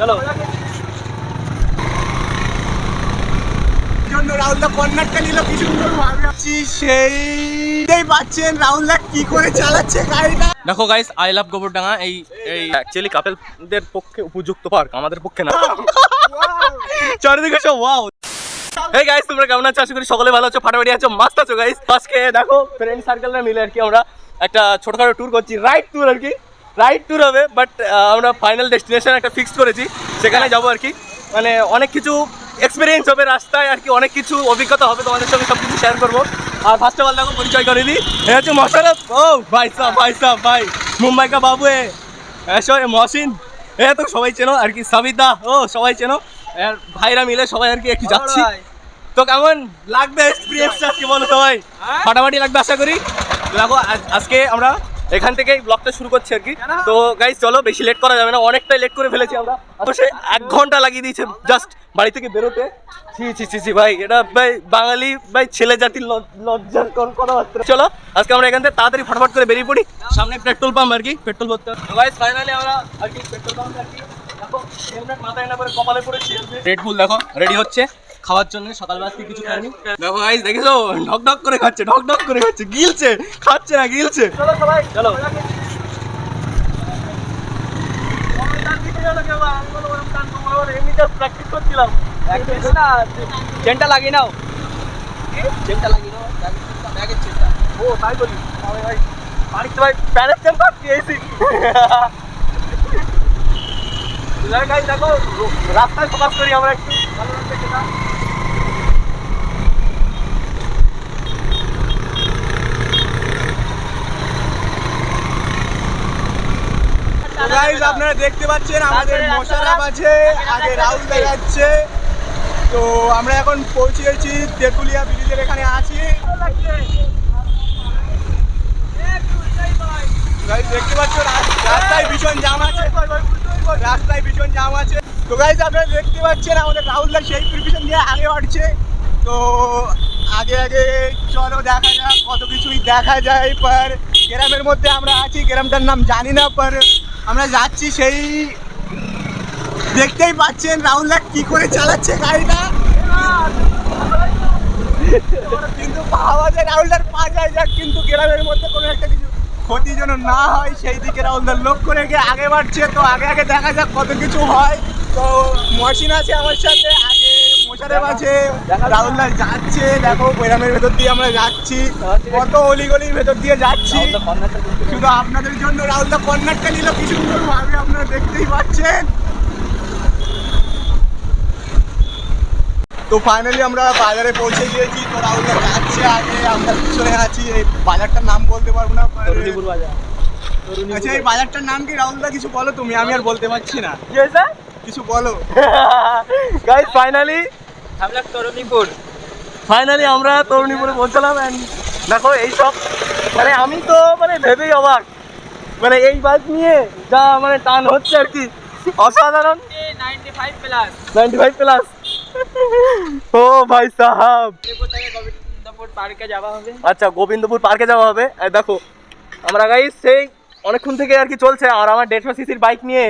চলো। জন্য রাহুলদা কর্নারটা নিল কি সুন্দর ভাবছি সেইটাই পাচ্ছেন রাহুলদা কি করে চালাচ্ছে গাড়িটা। দেখো গাইস আই লাভ গোবরডাঙ্গা এই এই অ্যাকচুয়ালি কাপেলদের পক্ষে উপযুক্ত পার্ক আমাদের পক্ষে না। চারিদিকে সব ওয়াও এই গাইস তোমরা কেমন আছো? আশা করি সকলে ভালো আছো ফাটাফাটি আছো মাস্ত আছো গাইস আজকে দেখো ফ্রেন্ড সার্কেলরা মিলে আর কি আমরা একটা ছোটখাটো ট্যুর করছি রাইড ট্যুর আর কি। রাইড ট্যুর হবে বাট আমরা ফাইনাল ডেস্টিনেশন একটা ফিক্স করেছি। সেখানে যাব আর কি। মানে অনেক কিছু এক্সপিরিয়েন্স হবে রাস্তায় আর কি অনেক কিছু অভিজ্ঞতা হবে তোমাদের সঙ্গে সব কিছু শেয়ার করব। আর ফার্স্ট অফ অল দেখো পরিচয় করে দিই। এ হচ্ছে মশারফ ও ভাই সাহ ভাই সাহ ভাই। মুম্বাই কা বাবু এ। মহসিন। এ তো সবাই চেনো আর কি সাবিদা। ও সবাই চেনো। আর ভাইরা মিলে সবাই আর কি একটু যাচ্ছি। তো কেমন লাগবে এক্সপিরিয়েন্স আজকে বলো সবাই? ফাটাফাটি লাগবে আশা করি। দেখো আজ- আজকে আমরা এখান থেকেই ব্লগটা শুরু করছি আর কি। তো গাইজ চলো, বেশি লেট করা যাবে না, অনেকটাই লেট করে ফেলেছি আমরা। অবশ্যই এক ঘণ্টা লাগিয়ে দিয়েছে জাস্ট বাড়ি থেকে বেরোতে। ছি ছি ছি ছি, ভাই, এটা ভাই বাঙালি, ভাই ছেলে জাতির লজ- লজ্জার কথাবার্তা। চলো, আজকে আমরা এখান থেকে তাড়াতাড়ি ফটাফট করে বেরিয়ে পড়ি। সামনে পেট্রোল পাম্প আর কি পেট্রোল ভরতে গাইজ ফাইনালি আমরা আর কি পেট্রোল পাম্প আর কি, দেখো, হেলমেট মাথায় না করে কপালে পড়েছি রেড বুল দেখো রেডি হচ্ছে। খাওয়ার জন্য সকালবেলা থেকে কিছু খাইনি। দেখো গাইস দেখেছ? ঢক ঢক করে খাচ্ছে ঢক ঢক করে খাচ্ছে। গিলছে খাচ্ছে না গিলছে। চলো সবাই চলো। চেনটা লাগিয়ে নাও। চেনটা লাগিয়ে নাও। ব্যাগের চেনটা। ও তাই বলি। ভাই বাড়িতে ভাই প্যারেন্ট চেন পাচ্ছি গাইস দেখো রাস্তায় ফোকাস করি আমরা একটু। ভালো লাগছে গাইজ আপনারা দেখতে পাচ্ছেন আমাদের মোশারফ আছে আগে রাহুল দেখাচ্ছে। তো আমরা এখন পৌঁছে গেছি তেঁতুলিয়া ব্রিজের এখানে আছি। দেখতে পাচ্ছ রাস- রাস্তায় ভীষণ জাম আছে। রাস্তায় ভীষণ জাম আছে। তো গাইজ আপনারা দেখতে পাচ্ছেন আমাদের রাহুল দা সেই প্রিপারেশন দিয়ে আগে বাড়ছে তো আগে আগে চলো দেখা যাক কত কিছুই দেখা যায় পর গ্রামের মধ্যে আমরা আছি। গ্রামটার নাম জানি না পর আমরা যাচ্ছি সেই দেখতেই পাচ্ছেন রাহুল দা কি করে চালাচ্ছে গাড়িটা। কিন্তু আওয়াজে রাহুলদার পা যায় যাক, কিন্তু গ্রামের মধ্যে কোনো একটা কিছু ক্ষতি যেন না হয়, সেই দিকে রাহুলদার লক্ষ্য রেখে আগে বাড়ছে। তো আগে আগে দেখা যাক কত কিছু হয়। তো মশিন আছে আমার সাথে মোশারেফ আছে যাচ্ছে দেখো গ্রামের ভেতর দিয়ে আমরা যাচ্ছি কত অলিগলির ভেতর দিয়ে যাচ্ছি। শুধু আপনাদের জন্য রাহুলদা কর্নারটা নিল কি সুন্দর ভাবে আপনারা দেখতেই পাচ্ছেন। তো ফাইনালি আমরা বাজারে পৌঁছে গিয়েছি তো রাহুলদা যাচ্ছে আগে আমরা পিছনে আছি এই বাজারটার নাম বলতে পারব না। বাজার। আচ্ছা এই বাজারটার নাম কি রাহুলদা কিছু বলো তুমি? আমি আর বলতে পারছি না। কিছু বলো। গাইস ফাইনালি তরুণীপুর ফাইনালি আমরা তরুণীপুরে পৌঁছালাম অ্যান্ড দেখো এইসব মানে আমি তো মানে ভেবেই অবাক। মানে এই বাইক নিয়ে যা মানে টান হচ্ছে আর কি। অসাধারণ। Ninety five plus ninety five plus ও ভাই সাহাব। পার্কে যাওয়া হবে। আচ্ছা গোবিন্দপুর পার্কে যাওয়া হবে। দেখো আমরা গাই সেই অনেকক্ষণ থেকে আর কি চলছে। আর আমার দেড়শো সিসির বাইক নিয়ে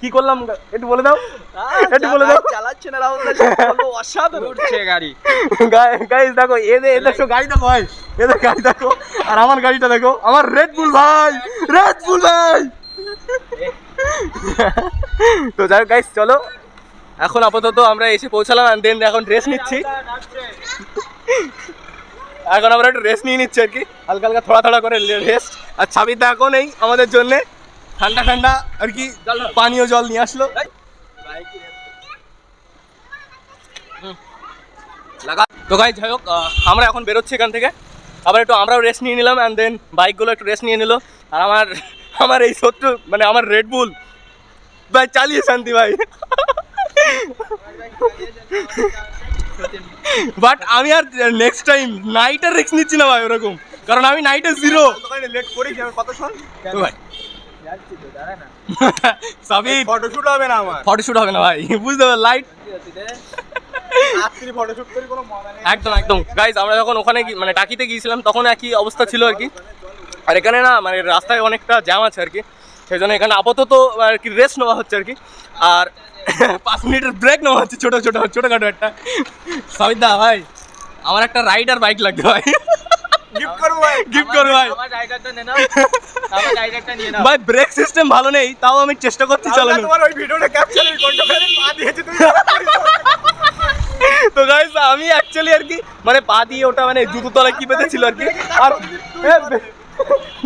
কি করলাম? একটু বলে দাও। একটু বলে দাও। চালাচ্ছে না রাহুল অসাধারণ। উঠছে গাড়ি। গাইস দেখো এদের এদের সব গাড়ি দেখো ভাই এদের গাড়ি দেখো আর আমার গাড়িটা দেখো আমার রেড বুল ভাই রেড বুল ভাই। তো যাই গাইস চলো। এখন আপাতত আমরা এসে পৌঁছালাম and then এখন ড্রেস নিচ্ছি। এখন আমরা একটু রেস্ট নিয়ে নিচ্ছি আর কি। হালকা হালকা থোড়া থোড়া করে রেস্ট আর ছাবিদা এখন এই আমাদের জন্যে। ঠান্ডা ঠান্ডা আর কি পানীয় জল নিয়ে আসলো। লাগা তো গাই যাই হোক আমরা এখন বেরোচ্ছি এখান থেকে। আবার একটু আমরাও রেস্ট নিয়ে নিলাম অ্যান্ড দেন বাইকগুলো একটু রেস্ট নিয়ে নিল। আর আমার আমার এই শত্রু মানে আমার রেড বুল ভাই চালিয়ে শান্তি ভাই। বাট আমি আর নেক্সট টাইম নাইটের রিস্ক নিচ্ছি না ভাই ওরকম। কারণ আমি নাইটে জিরো লেট আমি কত শোন ভাই সাবিত ফটোশুট হবে না আমার। ফটোশুট হবে না ভাই বুঝতে লাইট একদম একদম। গাইজ আমরা যখন ওখানে মানে টাকিতে গিয়েছিলাম তখন একই অবস্থা ছিল আর কি। আর এখানে না মানে রাস্তায় অনেকটা জ্যাম আছে আর কি। সেই জন্য এখানে আপাতত আর কি রেস্ট নেওয়া হচ্ছে আর কি। আর পাঁচ মিনিটের ব্রেক নেওয়া হচ্ছে ছোটো ছোটো ছোটোখাটো একটা। সাবিদা ভাই আমার একটা রাইডার বাইক লাগবে ভাই। গিফট করব ভাই। গিফট করো ভাই। আমার রাইডারটা নে ভাই ব্রেক সিস্টেম ভালো নেই তাও আমি চেষ্টা করছি চলে চালানো তোমার ওই ভিডিওটা ক্যাপচার করতে পেরে পা দিয়েছি তুমি তো গাইস আমি অ্যাকচুয়ালি আর কি মানে পা দিয়ে ওটা মানে জুতো তলায় কি বেঁধেছিল আর কি আর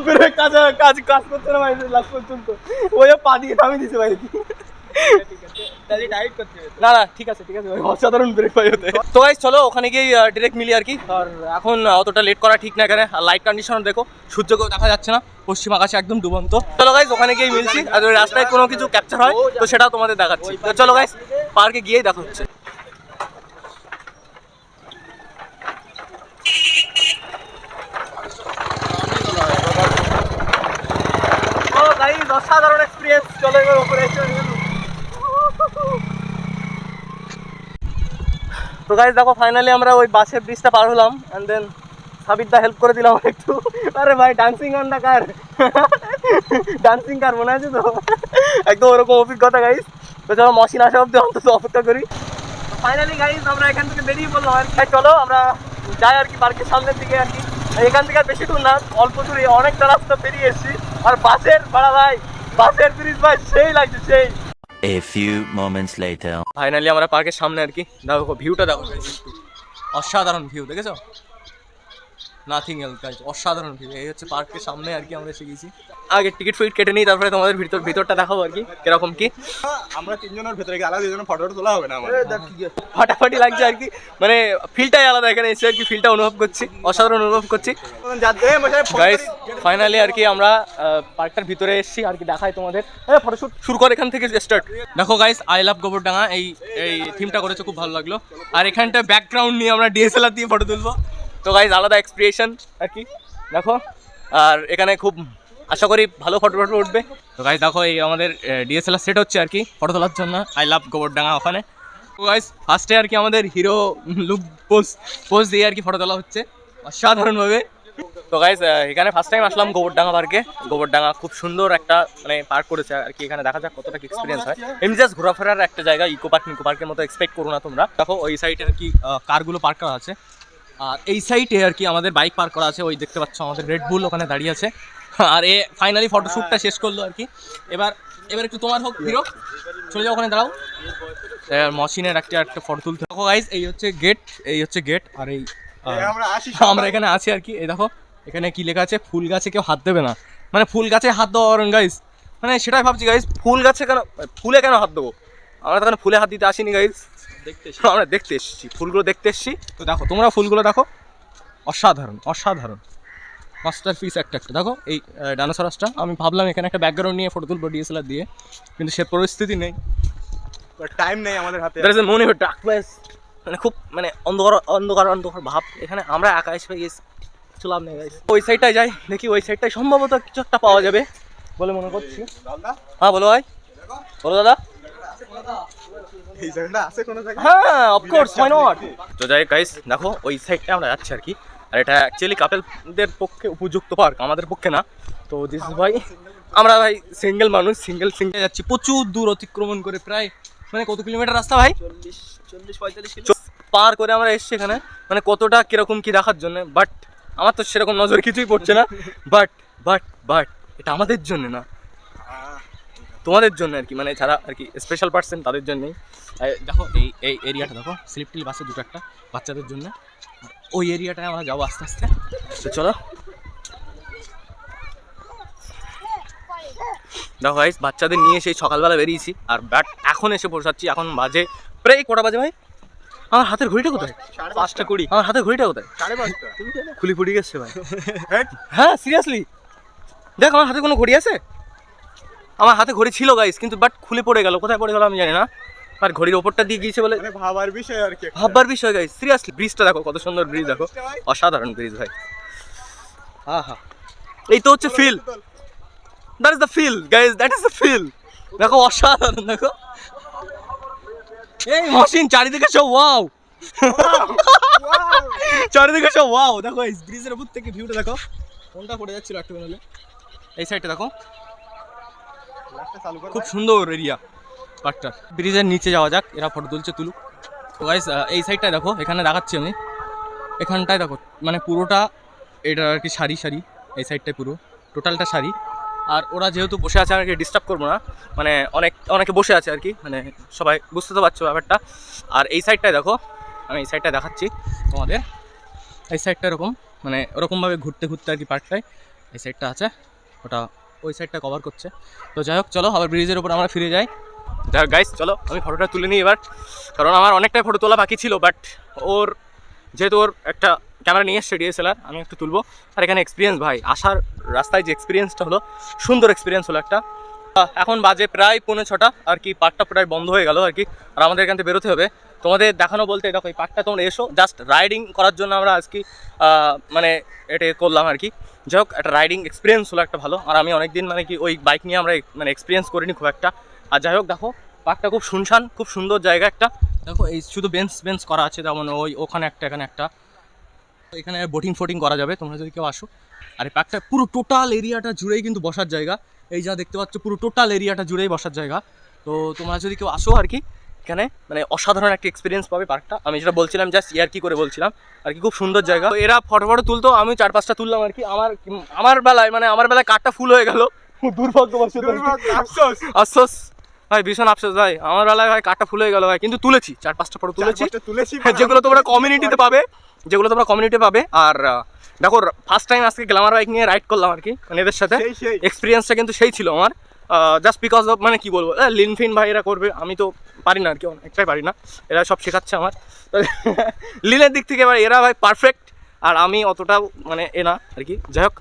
ব্রেক কাজ কাজ কাজ করছে না ভাই লাস্ট পর্যন্ত। ওই পা দিয়ে থামিয়ে দিয়েছে ভাই। তাহলে ডাইট করতে হবে না না ঠিক আছে ঠিক আছে। অসাধারণ ব্রেক পাই হতে তো গাইস চলো ওখানে গিয়ে ডিরেক্ট মিলি আর কি। আর এখন অতটা লেট করা ঠিক না এখানে। আর লাইট কন্ডিশন দেখো সূর্যকেও দেখা যাচ্ছে না। পশ্চিম আকাশে একদম ডুবন্ত। চলো গাইস ওখানে গিয়ে মিলছি। আর ওই রাস্তায় কোনো কিছু ক্যাপচার হয় তো সেটাও তোমাদের দেখাচ্ছি। তো চলো গাইস পার্কে গিয়েই দেখা হচ্ছে। অসাধারণ এক্সপিরিয়েন্স চলো এবার উপরে গাইস দেখো ফাইনালি আমরা ওই বাসের ব্রিজটা পার হলাম অ্যান্ড দেন সাবিরদা হেল্প করে দিলাম একটু। আরে ভাই ডান্সিং গানটা কার ডান্সিং কার মনে আছে তো? একদম ওরকম অভিজ্ঞতা গাইস তো চলো, মশিন আসা অব্দি অন্তত অপেক্ষা করি। ফাইনালি গাইস আমরা এখান থেকে বেরিয়ে পড়লাম আর কি। চলো, আমরা যাই আর কি পার্কের সামনের দিকে আর কি। এখান থেকে আর বেশি দূর না, অল্প দূরে অনেকটা রাস্তা পেরিয়ে এসেছি। আর বাসের ভাড়া ভাই, বাসের ব্রিজ ভাই, সেই লাগছে, সেই। A few moments later. Finally আমরা পার্কের সামনে আর কি। দেখো ভিউটা দেখো। অসাধারণ ভিউ দেখেছ? নাথিং এলস গাইজ অসাধারণ ভিউ এই হচ্ছে পার্কের সামনে আর কি আমরা এসে গেছি। আগে টিকিট ফিট কেটে নিই তারপরে তোমাদের ভিতর ভিতরটা দেখাবো আর কি কীরকম কি। আমরা তিনজনের ভেতরে গেলে দুজনের ফটো তোলা হবে না আমাদের। ফাটাফাটি লাগছে আর কি। মানে ফিলটাই আলাদা এখানে এসে আর কি ফিলটা অনুভব করছি অসাধারণ অনুভব করছি। গাইস ফাইনালি আর কি আমরা পার্কটার ভিতরে এসেছি আর কি দেখাই তোমাদের। ফটোশুট শুরু কর এখান থেকে স্টার্ট দেখো গাইস আই লাভ গোবরডাঙ্গা এই এই থিমটা করেছে খুব ভালো লাগল। আর এখানটা ব্যাকগ্রাউন্ড নিয়ে আমরা ডিএসএলআর দিয়ে ফটো তুলবো। তো গাইস আলাদা এক্সপ্রেশন আর কি। দেখো, আর এখানে খুব আশা করি ভালো ফটো ফটো উঠবে। তো গাইস দেখো এই আমাদের ডিএসএলআর সেট হচ্ছে আর কি ফটো তোলার জন্য। আই লাভ গোবরডাঙ্গা ওখানে। তো গাইস ফার্স্টে আর কি আমাদের হিরো লুক পোজ পোজ দিয়ে আর কি ফটো তোলা হচ্ছে, অসাধারণভাবে। তো গাইজ এখানে ফার্স্ট টাইম আসলাম গোবরডাঙ্গা পার্কে গোবরডাঙ্গা খুব সুন্দর একটা মানে পার্ক করেছে আর কি, এখানে দেখা যাক কতটা এক্সপিরিয়েন্স হয়। এমনি জাস্ট ঘোরাফেরার একটা জায়গা ইকো পার্ক ইকো পার্কের মতো এক্সপেক্ট করো না তোমরা। দেখো, ওই সাইডে আর কি কারগুলো পার্ক করা আছে। আর এই সাইডে আর কি আমাদের বাইক পার্ক করা আছে ওই দেখতে পাচ্ছ আমাদের রেড বুল ওখানে দাঁড়িয়ে আছে। আর এ ফাইনালি ফটোশ্যুটটা শেষ করল আর কি। এবার এবার একটু তোমার হোক হিরো। চলে যাও ওখানে দাঁড়াও। মশিনের একটা একটা ফটো তুলতে। দেখো গাইজ এই হচ্ছে গেট এই হচ্ছে গেট আর এই আমরা এখানে আছি আর কি। এই দেখো এখানে কি লেখা আছে? ফুল গাছে কেউ হাত দেবে না। মানে ফুল গাছে হাত দেওয়া অরণ গাইস মানে সেটাই ভাবছি গাইস ফুল গাছে কেন ফুলে কেন হাত দেবো? আমরা তো ফুলে হাত দিতে আসিনি দেখতে আমরা দেখতে এসেছি ফুলগুলো দেখতে এসেছি। তো দেখো তোমরা ফুলগুলো দেখো অসাধারণ অসাধারণ। মাস্টার পিস একটা একটা দেখো এই ডানোসরাসটা আমি ভাবলাম এখানে একটা ব্যাকগ্রাউন্ড নিয়ে ফটো তুলবো ডিএসএলআর দিয়ে কিন্তু সে পরিস্থিতি নেই। টাইম নেই আমাদের হাতে। দ্যার ইজ এ মনে ডার্ক প্লেস মানে খুব মানে অন্ধকার অন্ধকার অন্ধকার ভাব। এখানে আমরা একা এসে গেছি। লাভ নেই। ওই সাইডটায় যাই দেখি ওই সাইডটায় সম্ভবত কিছু একটা পাওয়া যাবে বলে মনে করছি। হ্যাঁ বলো ভাই। বলো দাদা। এই জায়গাটা আছে কোনো জায়গায়? হ্যাঁ অফকোর্স হোয়াই নট তো যাই গাইস দেখো ওই সাইডটা আমরা যাচ্ছি আর কি। আর এটা অ্যাকচুয়ালি কাপেলদের পক্ষে উপযুক্ত পার্ক আমাদের পক্ষে না। তো দিস ভাই আমরা ভাই সিঙ্গেল মানুষ সিঙ্গেল সিঙ্গেল যাচ্ছি। প্রচুর দূর অতিক্রমণ করে প্রায় মানে কত কিলোমিটার রাস্তা ভাই? চল্লিশ চল্লিশ পঁয়তাল্লিশ কিলো। চ- পার করে আমরা এসছি এখানে। মানে কতটা কীরকম কি দেখার জন্য বাট আমার তো সেরকম নজর কিছুই পড়ছে না। বাট বাট বাট এটা আমাদের জন্য না। তোমাদের জন্য আর কি মানে যারা আর কি স্পেশাল পার্সন তাদের জন্যই। দেখো এই এই এরিয়াটা দেখো স্লিপটিল বাসে দুটো একটা বাচ্চাদের জন্য। ওই এরিয়াটায় আমরা যাব আস্তে আস্তে। তো চলো। দেখো গাইস বাচ্চাদের নিয়ে সেই সকালবেলা বেরিয়েছি আর ব্যাট এখন এসে পৌঁছাচ্ছি এখন বাজে প্রায় কটা বাজে ভাই? আমার হাতের ঘড়িটা কোথায়? পাঁচটা কুড়ি। আমার হাতের ঘড়িটা কোথায়? সাড়ে পাঁচটা। খুলি ফুটি গেছে ভাই। হ্যাঁ সিরিয়াসলি দেখ আমার হাতে কোনো ঘড়ি আছে? আমার হাতে ঘড়ি ছিল গাইস কিন্তু বাট খুলে পড়ে গেল। কোথায় পড়ে গেল আমি জানি না। আর ঘড়ির ওপরটা দিয়ে গিয়েছে বলে ভাবার বিষয় আর কি ভাববার বিষয় গাইস সিরিয়াসলি ব্রিজটা দেখো কত সুন্দর ব্রিজ দেখো। অসাধারণ ব্রিজ ভাই। আহা। এই তো হচ্ছে feel that is the feel guys that is the feel দেখো অসাধারণ দেখো। এই মশিন চারিদিকে সব ওয়াও চারিদিকে সব ওয়াও দেখো এই ব্রিজের উপর থেকে ভিউটা দেখো। কোনটা পড়ে যাচ্ছিল একটু এই সাইডটা দেখো। খুব সুন্দর এরিয়া পার্কটা ব্রিজের নিচে যাওয়া যাক এরা ফটো তুলছে তুলুক। তো গাইস এই সাইডটায় দেখো এখানে দেখাচ্ছি আমি। এখানটায় দেখো মানে পুরোটা এটা আর কি সারি সারি এই সাইডটায় পুরো টোটালটা সারি। আর ওরা যেহেতু বসে আছে আমাকে ডিস্টার্ব করব না। মানে অনেক অনেকে বসে আছে আর কি মানে সবাই বুঝতে তো পারছ ব্যাপারটা। আর এই সাইডটায় দেখো আমি এই সাইডটা দেখাচ্ছি তোমাদের। এই সাইডটা এরকম মানে ওরকমভাবে ঘুরতে ঘুরতে আর কি পার্কটায় এই সাইডটা আছে ওটা ওই সাইডটা কভার করছে। তো যাই হোক, চলো আবার ব্রিজের উপর আমরা ফিরে যাই। যাই হোক গাইস চলো, আমি ফটোটা তুলে নিই এবার। কারণ আমার অনেকটাই ফটো তোলা বাকি ছিল বাট ওর, যেহেতু ওর একটা ক্যামেরা নিয়ে এসছে ডিএসএলআর আমি একটু তুলবো। আর এখানে এক্সপিরিয়েন্স ভাই, আসার রাস্তায় যে এক্সপিরিয়েন্সটা হলো, সুন্দর এক্সপিরিয়েন্স হলো একটা। এখন বাজে প্রায় পৌনে ছটা, আর কি পার্কটা প্রায় বন্ধ হয়ে গেল, আর কি। আর আমাদের এখান থেকে বেরোতে হবে। তোমাদের দেখানো বলতে, দেখো, এই পার্কটা তোমরা এসো। জাস্ট রাইডিং করার জন্য আমরা আজকে মানে এটা করলাম, আর কি। যাই হোক, একটা রাইডিং এক্সপিরিয়েন্স হলো একটা ভালো। আর আমি অনেকদিন মানে কি ওই বাইক নিয়ে আমরা মানে এক্সপিরিয়েন্স করিনি খুব একটা। আর যাই হোক, দেখো পার্কটা খুব শুনশান, খুব সুন্দর জায়গা একটা। দেখো, এই শুধু বেঞ্চ বেঞ্চ করা আছে, যেমন ওই ওখানে একটা, এখানে একটা। এখানে বোটিং ফোটিং করা যাবে, তোমরা যদি কেউ আসো। আর এই পার্কটা পুরো টোটাল এরিয়াটা জুড়েই কিন্তু বসার জায়গা। এই যা দেখতে পাচ্ছ, পুরো টোটাল এরিয়াটা জুড়েই বসার জায়গা। তো তোমরা যদি কেউ আসো আর কি এখানে মানে অসাধারণ একটা এক্সপিরিয়েন্স পাবে পার্কটা আমি যেটা বলছিলাম জাস্ট ইয়ার কি করে বলছিলাম আর কি খুব সুন্দর জায়গা। তো এরা ফটো ফটো তুলতো আমি চার পাঁচটা তুললাম আর কি। আমার আমার বেলায় মানে আমার বেলায় কাঠটা ফুল হয়ে গেল। দুর্ভাগ্যবশত। আফসোস। আফসোস। ভাই ভীষণ আফসোস ভাই। আমার বেলায় ভাই কাঠটা ফুল হয়ে গেল ভাই। কিন্তু তুলেছি চার পাঁচটা ফটো তুলেছি। তুলেছি হ্যাঁ, যেগুলো তোমরা কমিউনিটিতে পাবে যেগুলো তোমরা কমিউনিটিতে পাবে। আর দেখো ফার্স্ট টাইম আজকে গ্ল্যামার বাইক নিয়ে রাইড করলাম আর কি মানে এদের সাথে। এক্সপিরিয়েন্সটা কিন্তু সেই ছিল আমার। জাস্ট বিকজ অফ মানে কি বলব লিনফিন ভাই এরা করবে, আমি তো পারি না আর কি, অনেকটাই পারি না। এরা সব শেখাচ্ছে আমার। তো লিনের দিক থেকে এবার এরা ভাই পারফেক্ট আর আমি অতটা মানে এ না আর কি। যাই হোক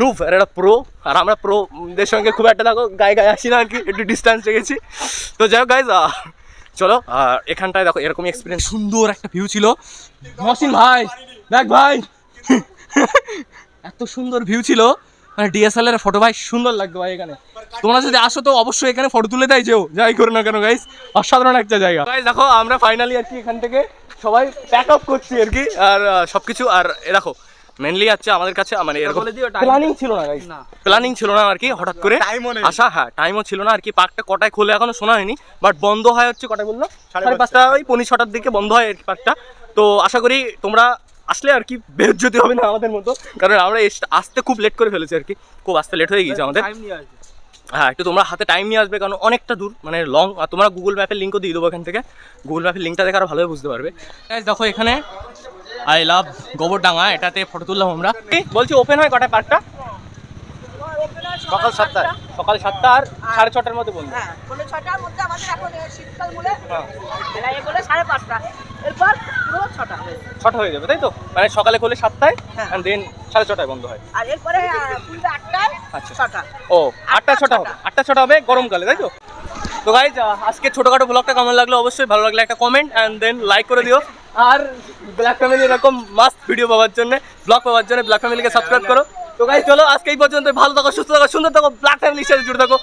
নুভ আর এরা প্রো আর আমরা প্রোদের সঙ্গে খুব একটা, দেখো, গায়ে গায়ে আসি না আর কি, একটু ডিস্টেন্স রেখেছি। তো যাই হোক গাইজ চলো আর এখানটায় দেখো, এরকমই এক্সপিরিয়েন্স সুন্দর একটা ভিউ ছিল। মহসিন ভাই, দেখ ভাই। এত সুন্দর ভিউ ছিল। মানে ডিএসএলআর ফটো ভাই সুন্দর লাগবে ভাই এখানে। তোমরা যদি আসো তো অবশ্যই এখানে ফটো তুলে দেয় যেও। যাই করো না কেন গাইস অসাধারণ একটা জায়গা। গাইস দেখো আমরা ফাইনালি আর কি এখান থেকে সবাই প্যাক আপ করছি আর কি আর সব কিছু আর এ দেখো মেনলি হচ্ছে আমাদের কাছে মানে এরকম প্ল্যানিং ছিল না গাইস না। প্ল্যানিং ছিল না আর কি হঠাৎ করে টাইমও নেই। আশা হ্যাঁ টাইমও ছিল না আর কি পার্কটা কটায় খোলে এখনও শোনা হয়নি বাট বন্ধ হয় হচ্ছে কটায় বলল? সাড়ে পাঁচটা। ওই পৌনে ছটার দিকে বন্ধ হয় আর কি পার্কটা তো আশা করি তোমরা আসলে আর কি বের যদি হবে না আমাদের মতো কারণ আমরা আসতে খুব লেট করে ফেলেছি আর কি। খুব আসতে লেট হয়ে গিয়েছে আমাদের। হ্যাঁ একটু তোমরা হাতে টাইম নিয়ে আসবে কারণ অনেকটা দূর মানে লং আর তোমরা গুগল ম্যাপের লিঙ্কও দিয়ে দেবো এখান থেকে। গুগল ম্যাপের লিঙ্কটা দেখে আরও ভালোভাবে বুঝতে পারবে। দেখো এখানে আই লাভ গোবরডাঙ্গা এটাতে ফটো তুললাম আমরা। বলছি ওপেন হয় কটায় পার্কটা সকাল সাতটায় সকাল সাতটা আর সাড়ে ছটার মধ্যে বন্ধ। হ্যাঁ পনেরো ছটার মধ্যে আমাদের এখন শীতকাল বলে হ্যাঁ। বেলায় বলে সাড়ে পাঁচটা। এরপর পুরো ছটা। ছটা হয়ে যাবে তাই তো? মানে সকালে খোলে সাতটায় হ্যাঁ। অ্যান্ড দেন সাড়ে ছটায় বন্ধ হয়। আর এরপরে পুরো আটটায় আচ্ছা। ছটা। ও আটটা, ছটা হবে। আটটা ছটা হবে গরমকালে তাই তো? তো গাইজ আজকে ছোটখাটো ব্লগটা কেমন লাগল অবশ্যই ভালো লাগলে একটা কমেন্ট অ্যান্ড দেন লাইক করে দিও। আর ব্ল্যাক ফ্যামিলি এরকম মাস্ট ভিডিও পাওয়ার জন্য ব্লগ পাওয়ার জন্য ব্ল্যাক ফ্যামিলিকে সাবস্ক্রাইব করো। তো গাইজ চলো, আজকে এই পর্যন্ত ভালো থাকো, সুস্থ থাকো, সুন্দর থাকো ব্ল্যাক ফ্যামিলির সাথে জুড়ে থাকো.